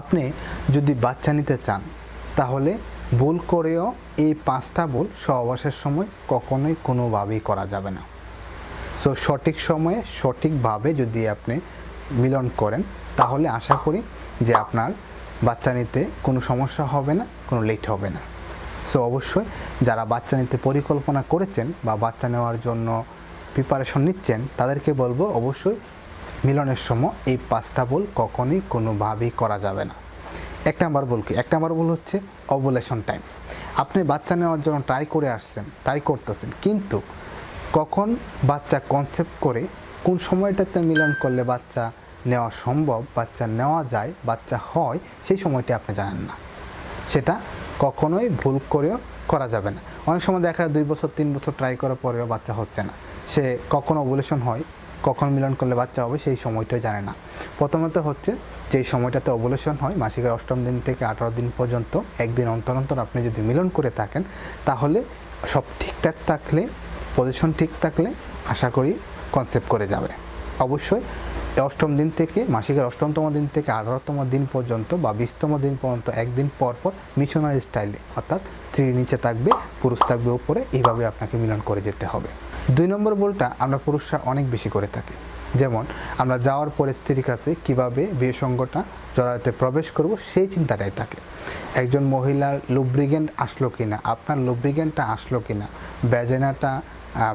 আপনি যদি বাচ্চা নিতে চান, তাহলে ভুল করেও এই পাঁচটা ভুল সহবাসের সময় কখনোই কোনোভাবেই করা যাবে না। সো সঠিক সময়ে সঠিকভাবে যদি আপনি মিলন করেন, তাহলে আশা করি যে আপনার বাচ্চা নিতে কোনো সমস্যা হবে না, কোনো লেট হবে না। সো অবশ্যই যারা বাচ্চা নিতে পরিকল্পনা করেছেন বা বাচ্চা নেওয়ার জন্য প্রিপারেশন নিচ্ছেন, তাদেরকে বলব অবশ্যই মিলনের সময় এই পাঁচটা ভুল কখনোই কোনোভাবেই করা যাবে না। এক নাম্বার বল কি? এক নাম্বার ভুল হচ্ছে অবলেশন টাইম আপনি বাচ্চা নেওয়ার জন্য ট্রাই করে আসছেন ট্রাই করতেছেন, কিন্তু কখন বাচ্চা কনসেপ্ট করে কোন সময়টাতে মিলন করলে বাচ্চা নেওয়া সম্ভব, বাচ্চা নেওয়া যায়, বাচ্চা হয়, সেই সময়টি আপনি জানেন না। সেটা কখনোই ভুল করেও করা যাবে না। অনেক সময় দেখা যায় দুই বছর, তিন বছর ট্রাই করার পরেও বাচ্চা হচ্ছে না। সে কখন ওভুলেশন হয়? কখন মিলন করলে বাচ্চা হবে সেই সময়টাই জানে না। প্রথমত হচ্ছে যেই সময়টাতে ওভুলেশন হয়, মাসিকের অষ্টম দিন থেকে আঠারো দিন পর্যন্ত একদিন অন্তর অন্তর আপনি যদি মিলন করে থাকেন, তাহলে সব ঠিকঠাক থাকলে পজিশন ঠিক থাকলে আশা করি কনসেপ্ট করে যাবে। অবশ্যই অষ্টম দিন থেকে, মাসিকের অষ্টমতম দিন থেকে আঠারোতম দিন পর্যন্ত বা বিশতম দিন পর্যন্ত একদিন পর পর মিশনারি স্টাইলে অর্থাৎ স্ত্রীর নিচে থাকবে, পুরুষ থাকবে উপরে, এইভাবে আপনাকে মিলন করে যেতে হবে। দুই নম্বর বলটা আমরা পুরুষরা অনেক বেশি করে থাকি। যেমন, আমরা যাওয়ার পরে স্ত্রীর কাছে কীভাবে বিয়ে সঙ্গটা জড়াতে প্রবেশ করব, সেই চিন্তাটাই থাকে। একজন মহিলার লুব্রিগেন্ট আসলো কিনা, আপনার লুব্রিগেন্টটা আসলো কিনা ব্যাজেনাটা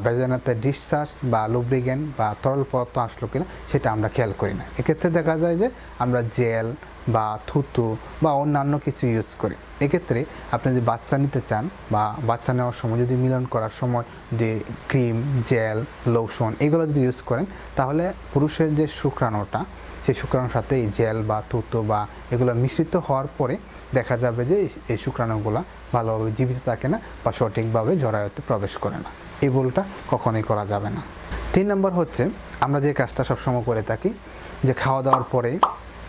ভেজানাতে ডিসচার্জ বা লুব্রিগেন্ট বা তরল পদার্থ আসলো কিনা সেটা আমরা খেয়াল করি না। এক্ষেত্রে দেখা যায় যে আমরা জেল বা থুতু বা অন্যান্য কিছু ইউজ করি। এক্ষেত্রে আপনি যদি বাচ্চা নিতে চান বা বাচ্চা নেওয়ার সময় যদি মিলন করার সময় যে ক্রিম জেল লোশন এগুলো যদি ইউজ করেন, তাহলে পুরুষের যে শুক্রাণুটা, সেই শুক্রাণুর সাথে এই জেল বা থুতু বা এগুলো মিশ্রিত হওয়ার পরে দেখা যাবে যে এই শুক্রাণুগুলো ভালোভাবে জীবিত থাকে না বা সঠিকভাবে জরায়ুতে প্রবেশ করে না। এই ভুলটা কখনোই করা যাবে না। তিন নম্বর হচ্ছে, আমরা যে কাজটা সবসময় করে থাকি, যে খাওয়া দাওয়ার পরে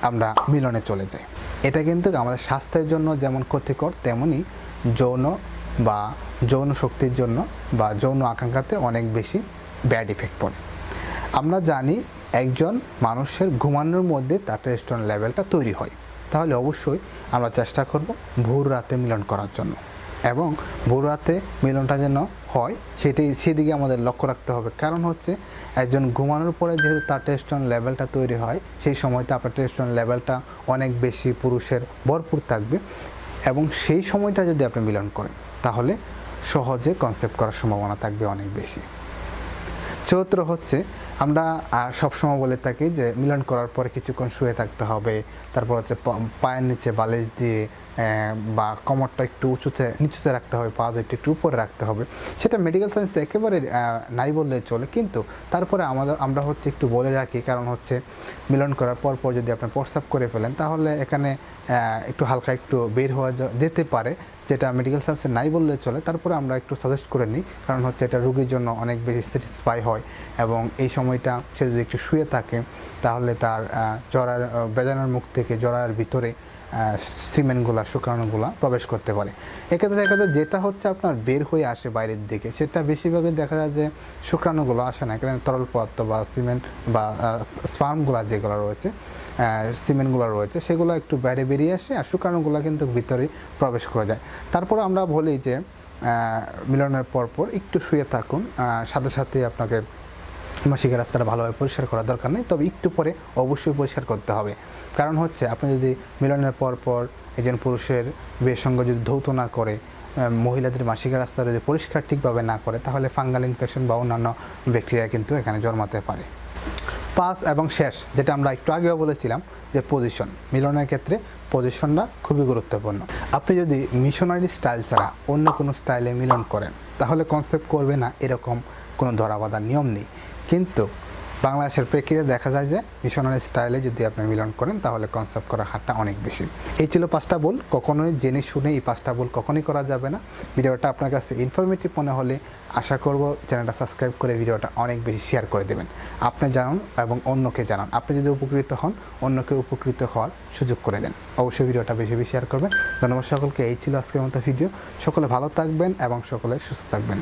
আমরা মিলনে চলে যাই। এটা কিন্তু আমাদের স্বাস্থ্যের জন্য যেমন ক্ষতিকর তেমনই যৌন বা যৌন শক্তির জন্য বা যৌন আকাঙ্ক্ষাতে অনেক বেশি ব্যাড ইফেক্ট পড়ে। আমরা জানি একজন মানুষের ঘুমানোর মধ্যে তার টেস্টোস্টেরন লেভেলটা তৈরি হয়। তাহলে অবশ্যই আমরা চেষ্টা করব ভোর রাতে মিলন করার জন্য। এবং ভোর রাতে মিলনটা যেন হয়, সেটি, সেদিকে আমাদের লক্ষ্য রাখতে হবে। কারণ হচ্ছে, একজন ঘুমানোর পরে যেহেতু তার টেস্টন লেভেলটা তৈরি হয়, সেই সময়তে আপনার টেস্টন লেভেলটা অনেক বেশি পুরুষের ভরপুর থাকবে। এবং সেই সময়টা যদি আপনি মিলন করেন, তাহলে সহজে কনসেপ্ট করার সম্ভাবনা থাকবে অনেক বেশি। চৌত্র হচ্ছে আমরা সবসময় বলে থাকি যে মিলন করার পরে কিছুক্ষণ শুয়ে থাকতে হবে। তারপর হচ্ছে পায়ের নিচে বালিশ দিয়ে বা কোমরটা একটু উঁচুতে, নিচুতে রাখতে হবে, পা দুটো একটু উপরে রাখতে হবে। সেটা মেডিকেল সায়েন্স একেবারে নাই বললে চলে। কিন্তু তারপরে আমাদের, আমরা হচ্ছে একটু বলে রাখি, কারণ হচ্ছে মিলন করার পর পর যদি আপনি প্রস্রাব করে ফেলেন, তাহলে এখানে একটু হালকা একটু বের হওয়া যেতে পারে, যেটা মেডিকেল সায়েন্সে নাই বললে চলে। তারপরে আমরা একটু সাজেস্ট করে নিই, কারণ হচ্ছে এটা রোগীর জন্য অনেক বেশি স্যাটিসফাই হয় এবং এই সময়টা সে যদি একটু শুয়ে থাকে, তাহলে তার জরার বেজানোর মুখ থেকে জরার ভিতরে সিমেন্টগুলা শুক্রাণুগুলা প্রবেশ করতে পারে। এক্ষেত্রে দেখা যায় যেটা হচ্ছে আপনার বের হয়ে আসে বাইরের দিকে, সেটা বেশিরভাগই দেখা যায় যে শুক্রাণুগুলো আসে না। এখানে তরল পদার্থ বা সিমেন্ট বা স্পার্মগুলা যেগুলো রয়েছে সিমেন্টগুলো রয়েছে, সেগুলো একটু বাইরে বেরিয়ে আসে আর শুক্রাণুগুলো কিন্তু ভিতরে প্রবেশ করে যায়। তারপর আমরা বলি যে মিলনের পরপর একটু শুয়ে থাকুন সাথে সাথে আপনাকে মাসিকের রাস্তাটা ভালোভাবে পরিষ্কার করার দরকার নেই, তবে একটু পরে অবশ্যই পরিষ্কার করতে হবে। কারণ হচ্ছে, আপনি যদি মিলনের পর পর একজন পুরুষের বিয়ের সঙ্গে যদি ধৌত না করে মহিলাদের মাসিকের রাস্তা যদি পরিষ্কার ঠিকভাবে না করে, তাহলে ফাঙ্গাল ইনফেকশন বা অন্যান্য ব্যাকটেরিয়া কিন্তু এখানে জন্মাতে পারে। পাস এবং শেষ, যেটা আমরা একটু আগেও বলেছিলাম যে পজিশন মিলনের ক্ষেত্রে পজিশনটা খুবই গুরুত্বপূর্ণ। আপনি যদি মিশনারি স্টাইল ছাড়া অন্য কোনো স্টাইলে মিলন করেন, তাহলে কনসেপ্ট করবে না এরকম কোনো ধরাবাধার নিয়ম নেই। কিন্তু বাংলাদেশের প্রেক্ষিতে দেখা যায় যে মিশনারি স্টাইলে যদি আপনি মিলন করেন, তাহলে কনসেপ্ট করার হারটা অনেক বেশি। এই ছিল পাঁচটা বল কখনোই জেনে শুনে এই পাঁচটা বল কখনোই করা যাবে না। ভিডিওটা আপনার কাছে ইনফরমেটিভ মনে হলে আশা করব চ্যানেলটা সাবস্ক্রাইব করে ভিডিওটা অনেক বেশি শেয়ার করে দেবেন। আপনি জানান এবং অন্যকে জানান। আপনি যদি উপকৃত হন, অন্যকে উপকৃত হওয়ার সুযোগ করে দেন। অবশ্যই ভিডিওটা বেশি বেশি শেয়ার করবেন। ধন্যবাদ সকলকে। এই ছিল আজকের মতো ভিডিও সকলে ভালো থাকবেন এবং সকলে সুস্থ থাকবেন।